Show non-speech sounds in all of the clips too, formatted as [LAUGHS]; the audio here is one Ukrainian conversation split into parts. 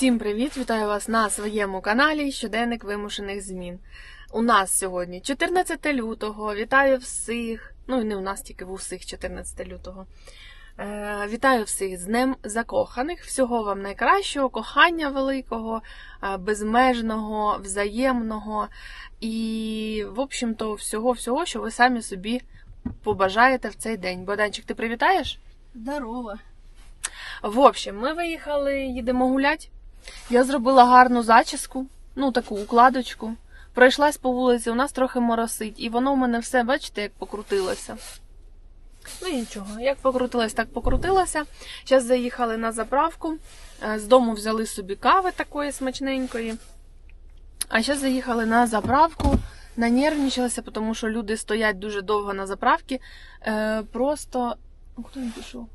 Всім привіт! Вітаю вас на своєму каналі Щоденник вимушених змін. У нас сьогодні 14 лютого. Вітаю всіх. Ну і не у нас тільки в усіх 14 лютого. Е, вітаю всіх з Днем Закоханих. Всього вам найкращого, кохання великого, е, безмежного, взаємного і, в общем-то, всього-всього, що ви самі собі побажаєте в цей день. Богданчик, ти привітаєш? Здорово. В общем, ми виїхали, їдемо гулять. Я зробила гарну зачіску, ну таку укладочку. Пройшлась по вулиці, у нас трохи моросить, і воно в мене все, бачите, як покрутилося. Ну і нічого, як покрутилось, так покрутилося. Зараз заїхали на заправку. Е, З дому взяли собі кави такої смачненької. А зараз заїхали на заправку. Нанервничалася, тому що люди стоять дуже довго на заправці. Е, просто. Ну, Хто він пішов?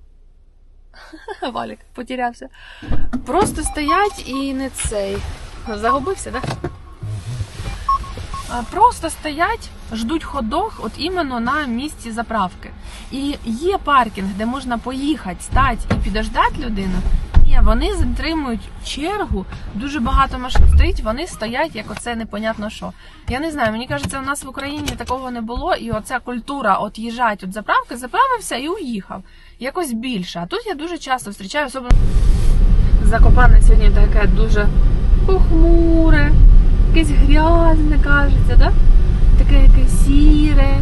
[LAUGHS] Валік потерявся. Просто стоять і не цей. Загубився, так? Да? Просто стоять, ждуть ходох, от іменно на місці заправки. І є паркінг, де можна поїхати, стати і підождати людину. Ні, вони затримують чергу, дуже багато машин стоїть, вони стоять, як оце непонятно що. Я не знаю, мені кажеться, у нас в Україні такого не було, і оця культура от їжджать від заправки, заправився і уїхав. Якось більше. А тут я дуже часто зустрічаю, особливо Закопане сьогодні таке дуже похмуре, якесь грязне, кажеться, да? таке якесь сіре.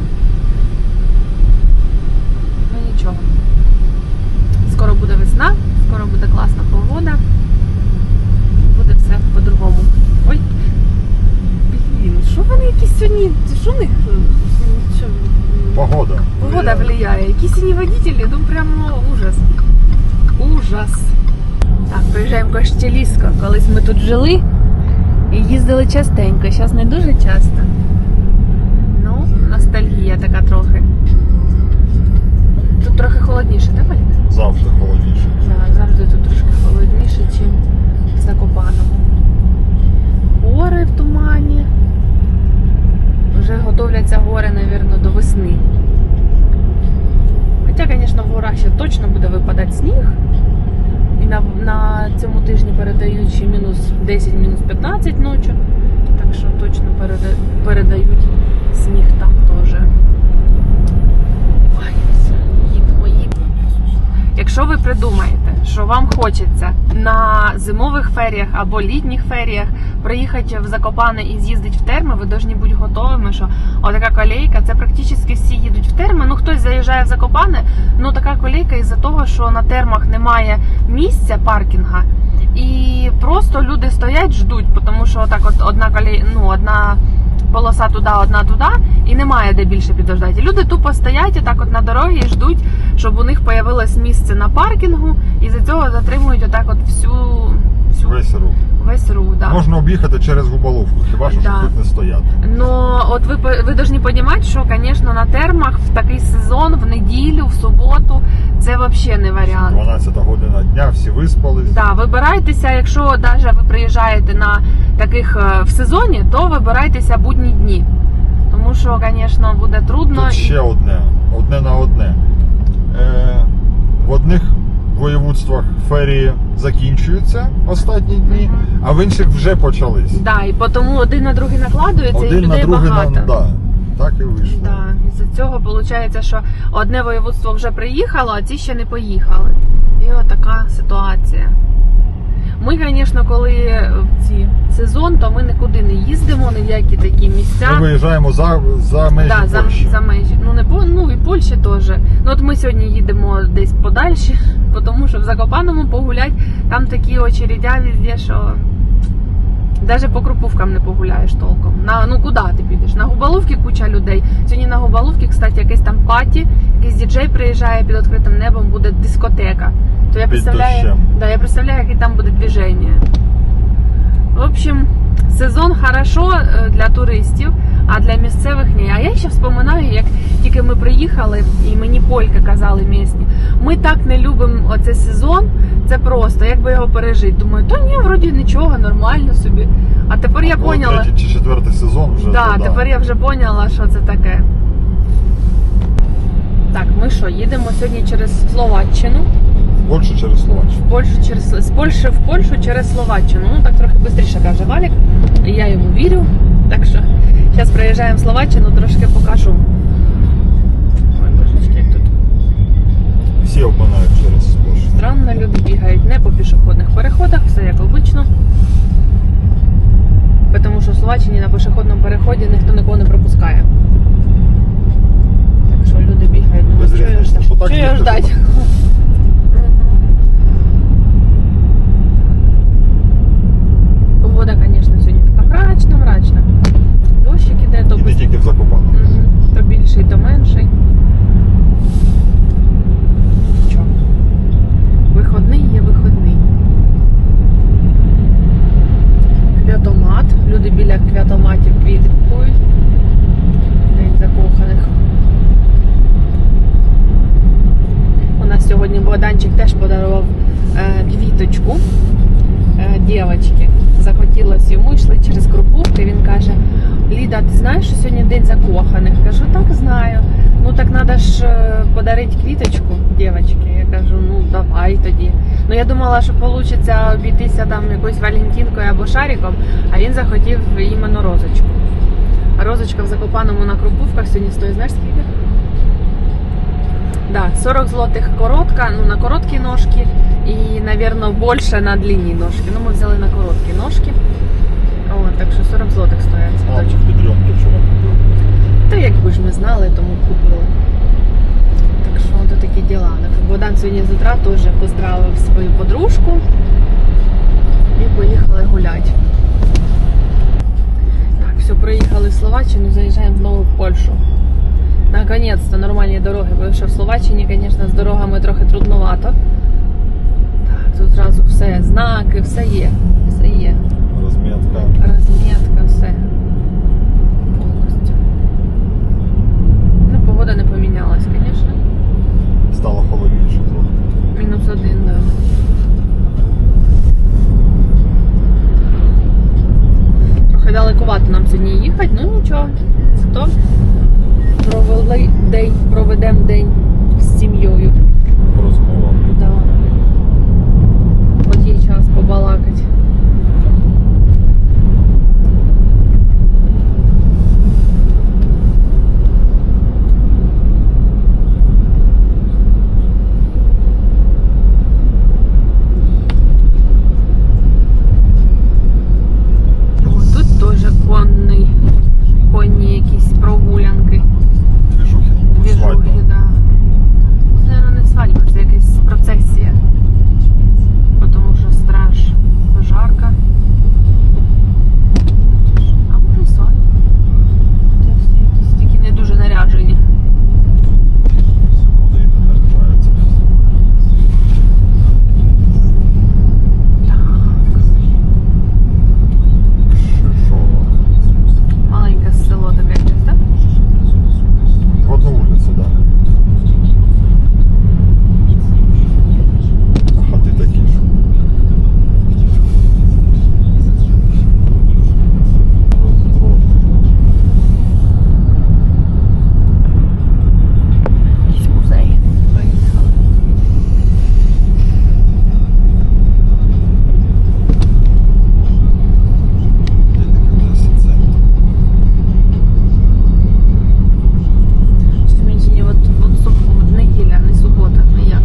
Ну нічого. Скоро буде весна, скоро буде класна погода. Буде все по-другому. Ой. Блін, що вони якісь сьогодні? Що в них? Що? Погода. Влияє. Якісь сині водителі, ну прямо ужас. Ужас. Так, приїжджаємо в Кощелісько. Колись ми тут жили і їздили частенько. Зараз не дуже часто. Ну, ностальгія така трохи. Тут трохи холодніше, так, Валік? Завжди холодніше. Да, завжди тут трошки холодніше, ніж в Закопаному. Гори в тумані. Вже готовляться гори, мабуть, до весни. Хоча, звісно, в горах ще точно буде випадати сніг. І на, на цьому тижні передають ще мінус 10, мінус 15 ночі. Так що точно переда, передають сніг там теж. Якщо ви придумаєте, що вам хочеться на зимових феріях або літніх феріях приїхати в Закопане і з'їздити в терми, ви повинні бути готовими, що отака колейка, це практично всі їдуть в терми. Ну хтось заїжджає в Закопане, ну така колейка із-за того, що на термах немає місця паркінга, і просто люди стоять, ждуть, тому що отак от одна колей, ну одна. Полоса туди, одна туди, і немає де більше підождати. Люди тупо стоять отак от на дорогі і ждуть, щоб у них появилось місце на паркінгу, і за цього затримують отак от всю, всю Весь рух. весь рух. Да. Можна об'їхати через губоловку, хіба що Да. тут не стояти. От ви ви повинні розуміти, що, звісно, на термах в такий сезон, в неділю, в суботу, це взагалі не варіант. 12 година дня, всі виспались. Да, вибирайтеся, якщо навіть ви приїжджаєте на таких е, в сезоні, то вибирайтеся будні дні. Тому що, звісно, буде трудно. Тут ще одне, одне на одне. Е, в одних воєводствах ферії закінчуються останні дні, а в інших вже почались. Да, і тому один на другий накладується і людей на другий багато. на да. Так і вийшло. Да, І за цього виходить, що одне воєводство вже приїхало, а ці ще не поїхали. І отака ситуація. Ми, звісно, коли ці сезон, то ми нікуди не їздимо, ні в які такі місця. Ми виїжджаємо за, за межі Да, за, Польщі. за межі. Ну не по ну і Польщі теж. Ну от ми сьогодні їдемо десь подальше, [LAUGHS] тому що в Закопаному погулять, там такі очередя везде, що навіть по Крупувкам не погуляєш толком. На ну куди ти підеш? На Губаловці куча людей. Сьогодні на Губаловці, кстати, якийсь там паті, якийсь діджей приїжджає під відкритим небом, буде дискотека. То я представляю, да, я представляю, яке там буде движення. В общем, сезон хорошо е, для туристів, а для місцевих ні. А я ще вспоминаю, як тільки ми приїхали, і мені польки казали місні. Ми так не любимо оцей сезон. Це просто, як би його пережити. Думаю, то ні, вроді нічого, нормально собі. А тепер я поняла. Третій чи четвертий сезон вже. Да, тепер я вже поняла, що це таке. Так, ми що, їдемо сьогодні через Словаччину. В Польщу через Словаччину. В Польщу через з Польщі в Польщу через Словаччину. Ну так трохи швидше каже Валік. Я йому вірю. Так що зараз приїжджаємо в Словаччину, трошки покажу. Ой, божечки, як тут Всі обминають через Польщу. странно, люди бігають не по пішохідних переходах, все як обично. Тому що в Словаччині на пішохідному переході ніхто нікого не пропускає. Різниці, ждать? так Що ждать? Погода, звісно, сьогодні така мрачна, мрачна. Дощик іде, то І не тільки в Закопаному. Мгм. то більший, то менший. Нічого. Виходний є виходний. Квятомат. Люди біля квятоматів квіти купують. День закоханих. У нас сьогодні Богданчик теж подарував е, квіточку е, дівчинки. Захотілося йому, йшли через Крупувки. Він каже: Ліда, ти знаєш, що сьогодні день закоханих? Кажу, так знаю. Ну так треба ж е, подарити квіточку дівчинки. Я кажу, ну давай тоді. Ну я думала, що вийде обійтися там якоюсь валентинкою або шариком, а він захотів іменно розочку. А розочка в Закопаному на Крупувках сьогодні стоїть, знаєш скільки? Да, 40 злотих коротка, ну на короткі ножки і, напевно, більше на длинні ножки. Ну, ми взяли на короткі ножки. О, так що 40 злотих стоять А, цвіточок. в Підрьомки вчора купив. Та якби ж ми знали, тому купили. Так що то такі діла. Богдан сьогодні з утра теж поздравив свою подружку і поїхали гуляти. Так, все, приїхали в Словаччину, заїжджаємо знову в Польщу. Наконець-то нормальні дороги, бо що в Словаччині, звісно, з дорогами трохи трудновато. Так, тут зразу все, знаки, все є. Все є. Розмітка. Розмітка, все. Повністю. Ну, погода не помінялась, звісно. Стало холодніше трохи. Мінус один, да. Трохи далекувато нам сьогодні їхати, ну нічого. Зато провели день, проведемо день з сім'єю. Розмова. Да. Є час побалакати. О, Тут теж конний, конні якісь прогулянки. Двіжухи. Двіжухи, Свадьба. да. Це, наверное, не свадьба, це якась процесія. Тому що страж пожарка. А може і свадьба. Це всі якісь такі не дуже наряджені. Сьогодні не наряджається. Шишова. Маленьке село таке якесь, так? В одну вулицю, так. Да. А хати такі ж. Якийсь музей. Поїхали. Щось мені сьогодні от, от, суб- от неділя, а не субота, ніяк.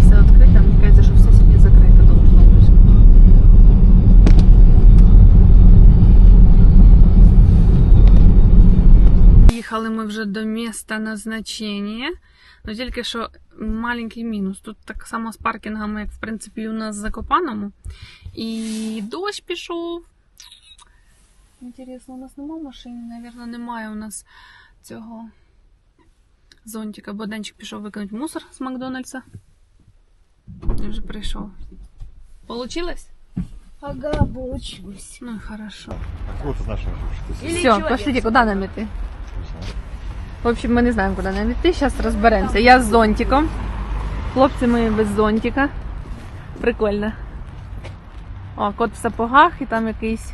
Все відкрите, мені кажеться, що все сьогодні закрите должно бути. Їхали ми міста назначення. Ну тільки що маленький мінус. Тут так само з паркінгами, як в принципі у нас в Закопаному. І дощ пішов. Інтересно, у нас немає машини, Навірно, немає у нас цього зонтика. Богданчик пішов викинути мусор з Макдональдса. І вже прийшов. Получилось? Ага, получилось. Ну і хорошо. Все, человек. пошлите, куда нам идти? В общем, мы не знаем, куда нам идти. Сейчас разберемся. Я з зонтиком. Хлопці мої без зонтика. Прикольно. О, кот в сапогах і там якийсь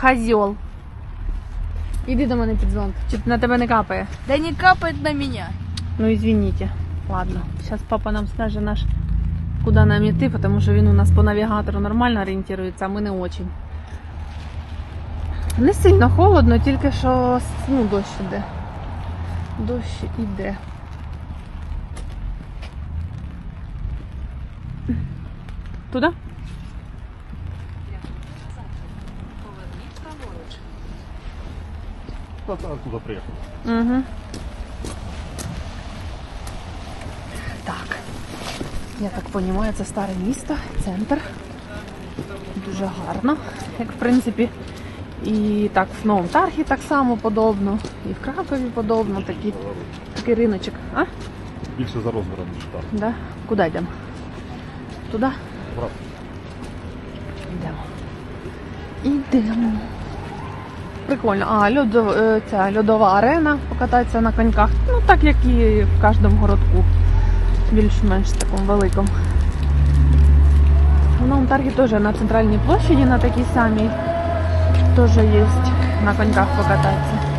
козьол. Іди до мене під зонт. Чи на тебе не капає? Да не капает на меня. Ну, извините. Ладно, зараз папа нам скаже наш, куди нам йти, тому що він у нас по навігатору нормально орієнтується, а ми не очень. Не сильно холодно, тільки що ну, дощ іде. Дощ іде. Туди? Куди приїхав? Угу. Так. Я так розумію, це старе місто, центр. Дуже гарно. Як в принципі, і так в Новому Таргі так само подобно, і в Кракові подобно, такі, такий риночок. А? Більше за розміром, ніж так. Да? Куди йдемо? Туди? Брат. Йдемо. Йдемо. Прикольно. А, льодо, е, ця льодова арена покататися на коньках. Ну, так як і в кожному городку. Більш-менш такому великому. В Новому Таргі теж на центральній площаді, на такій самій. Теж есть на коньках покататися.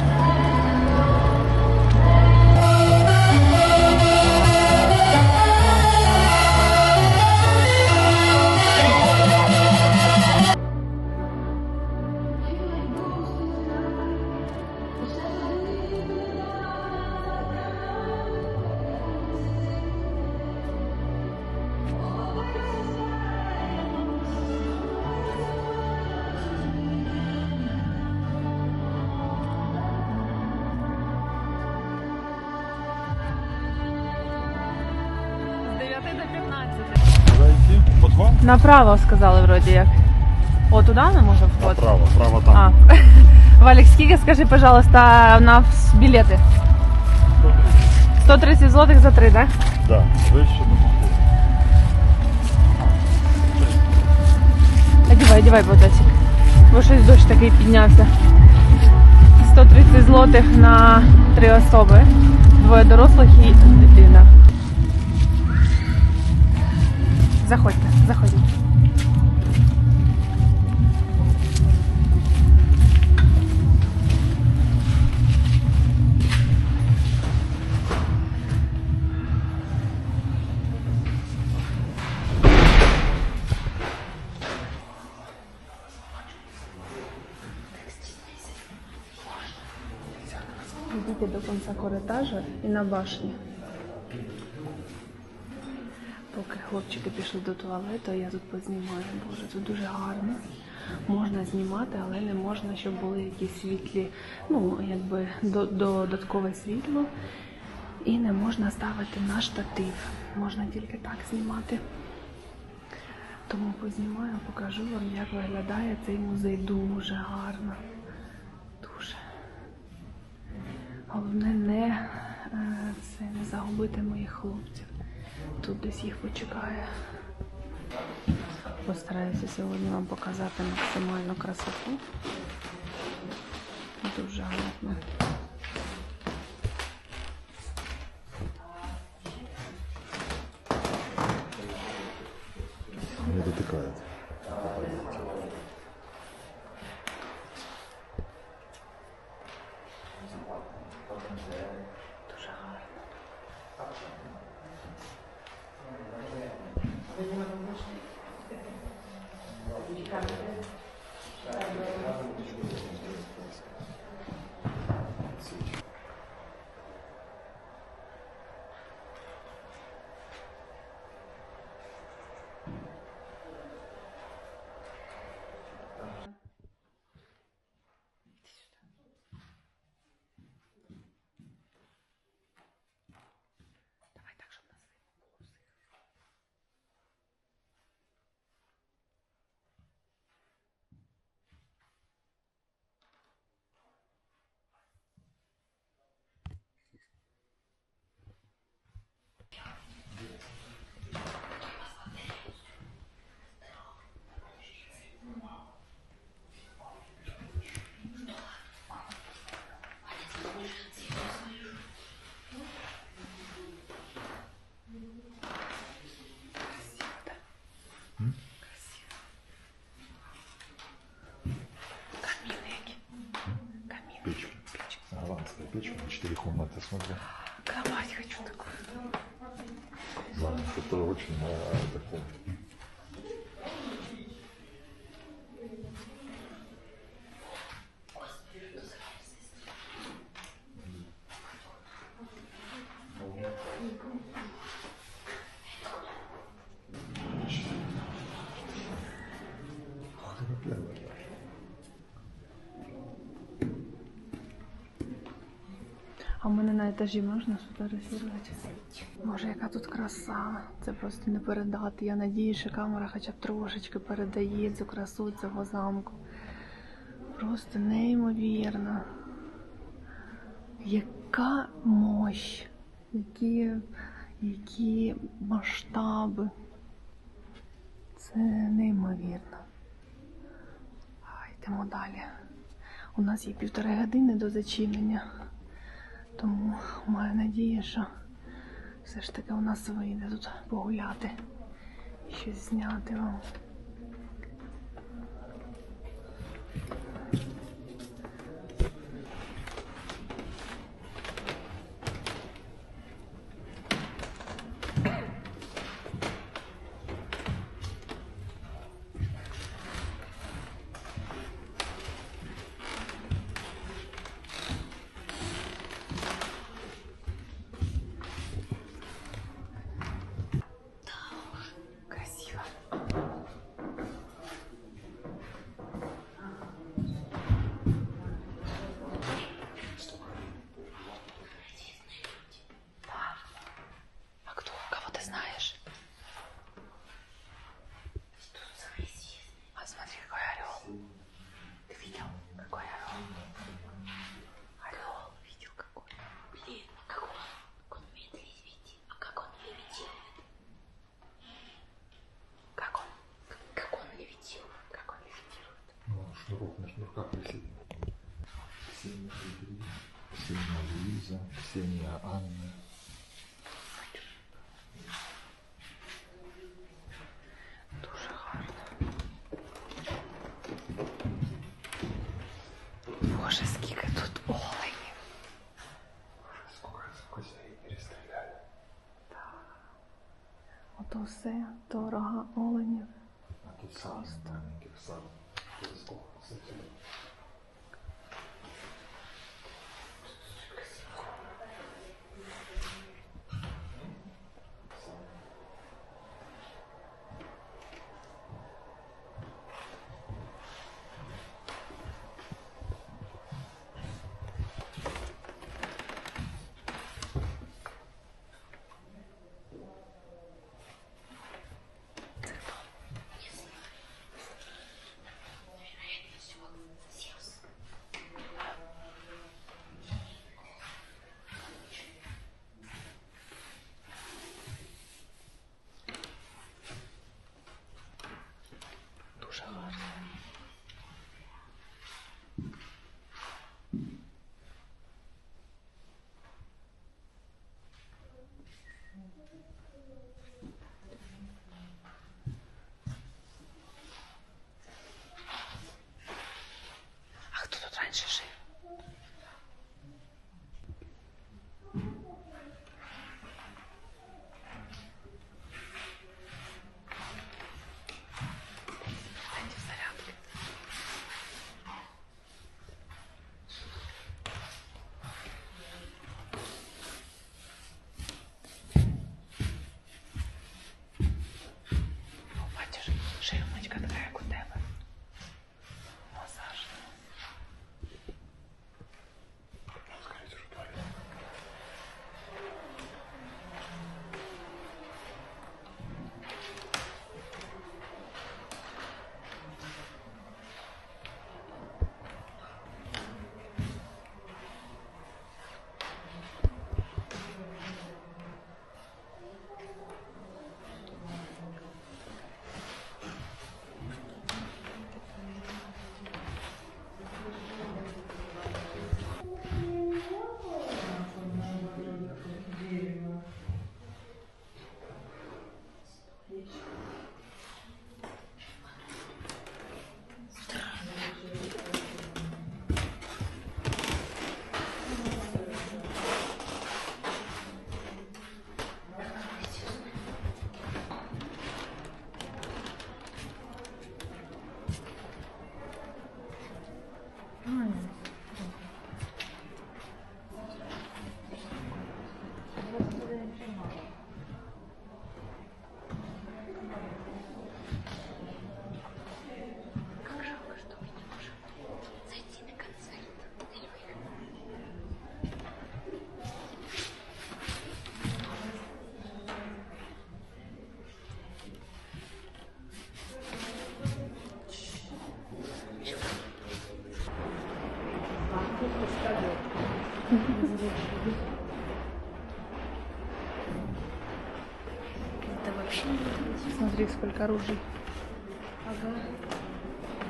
До 15. Зайти? Направо сказали вроді як. О, туди не може входити? Право, право там. А. [LAUGHS] Валік, скільки, скажи, пожалуйста, на білети? 130 злотих за три, так? Да. Вище. Одівай, одівай, боточок. Бо щось дощ такий піднявся. 130 злотих на три особи. Двоє дорослих і дитина. Заходьте, заходіть. Йдіть до кінця коридажа і на башні. Поки хлопчики пішли до туалету, я тут познімаю. Боже, тут дуже гарно. Можна знімати, але не можна, щоб були якісь світлі, ну, якби до- додаткове світло. І не можна ставити на штатив. Можна тільки так знімати. Тому познімаю, покажу вам, як виглядає цей музей. Дуже гарно. Дуже. Головне не, е, це, не загубити моїх хлопців. Тут десь їх почекає. Постараюся сьогодні вам показати максимальну красоту. Дуже гарно. Не дотикає. смотри. Ломать хочу такую. Да, это очень мало такого. Етажі можна сфотографувати? Боже, яка тут краса. Це просто не передати. Я надію, що камера хоча б трошечки передає цю красу цього замку. Просто неймовірно. Яка мощь, які, які масштаби. Це неймовірно. А, йдемо далі. У нас є півтори години до зачинення. Тому маю надію, що все ж таки у нас вийде тут погуляти і щось зняти вам. Ото все, то рога оленів. А тут сам маленьких сколько ружей. Ага.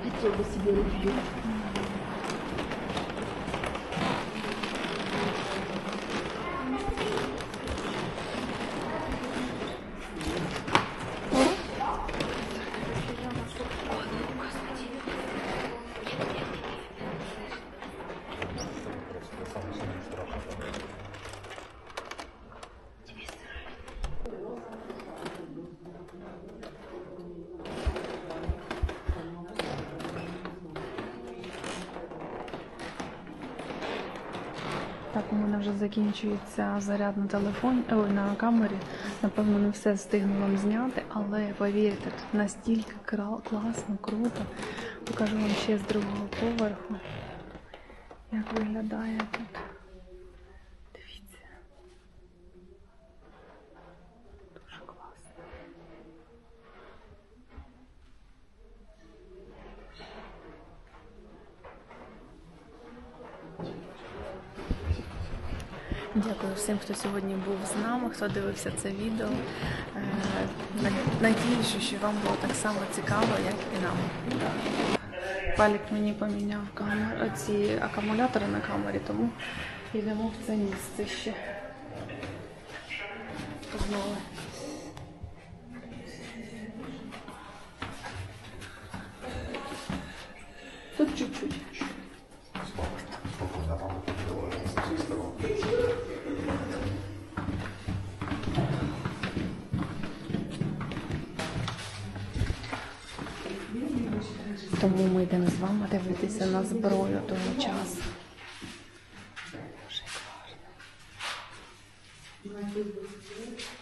Хотел бы себе ружье. Закінчується заряд на телефон, ой, на камері. Напевно, не все встигну вам зняти, але повірте, тут настільки класно, круто. Покажу вам ще з другого поверху, як виглядає тут. Дякую всім, хто сьогодні був з нами, хто дивився це відео. Е, Надіюся, що вам було так само цікаво, як і нам. Палік мені поміняв камер, ці акумулятори на камері, тому йдемо в це місце ще. Того часу. Дуже гарно. А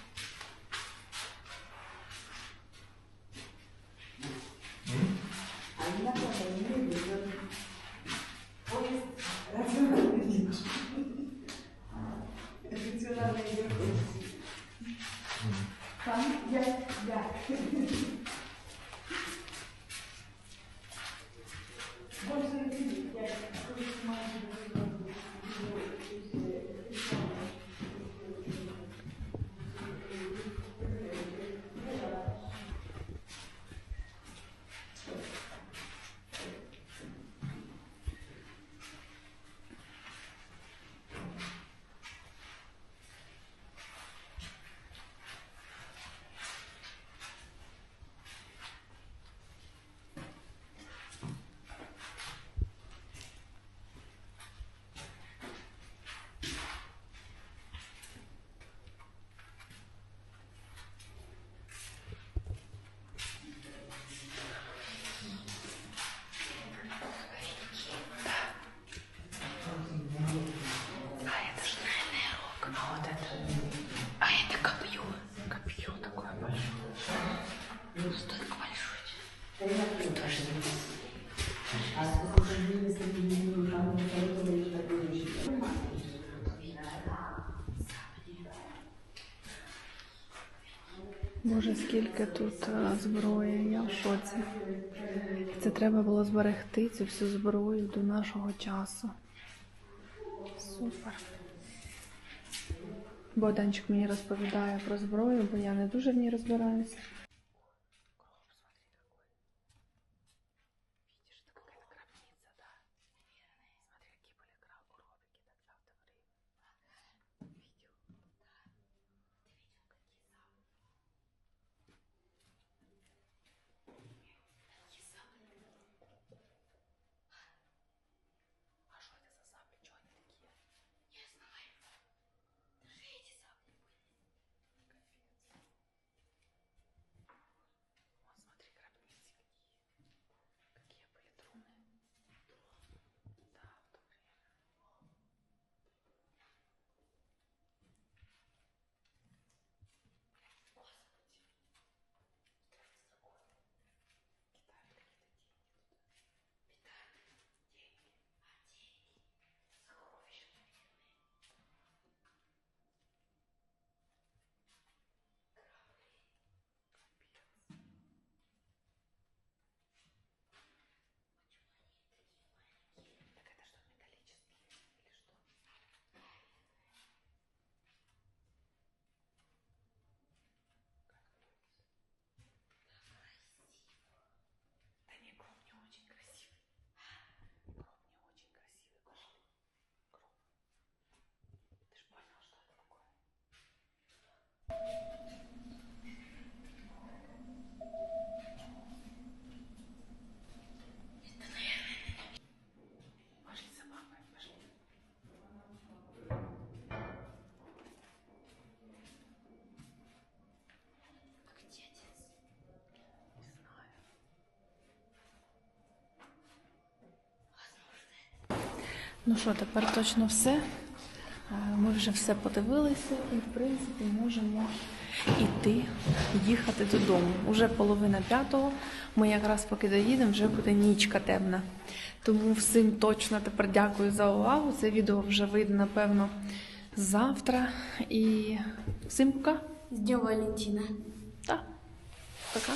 скільки тут е, зброї, я в шоці. Це треба було зберегти цю всю зброю до нашого часу. Супер. Богданчик мені розповідає про зброю, бо я не дуже в ній розбираюся. Ну що, тепер точно все. Е, Ми вже все подивилися і, в принципі, можемо йти, їхати додому. Уже половина п'ятого. Ми якраз поки доїдемо, вже буде нічка темна. Тому всім точно тепер дякую за увагу. Це відео вже вийде, напевно, завтра. І всім пока. С Днем Валентина. Так, пока.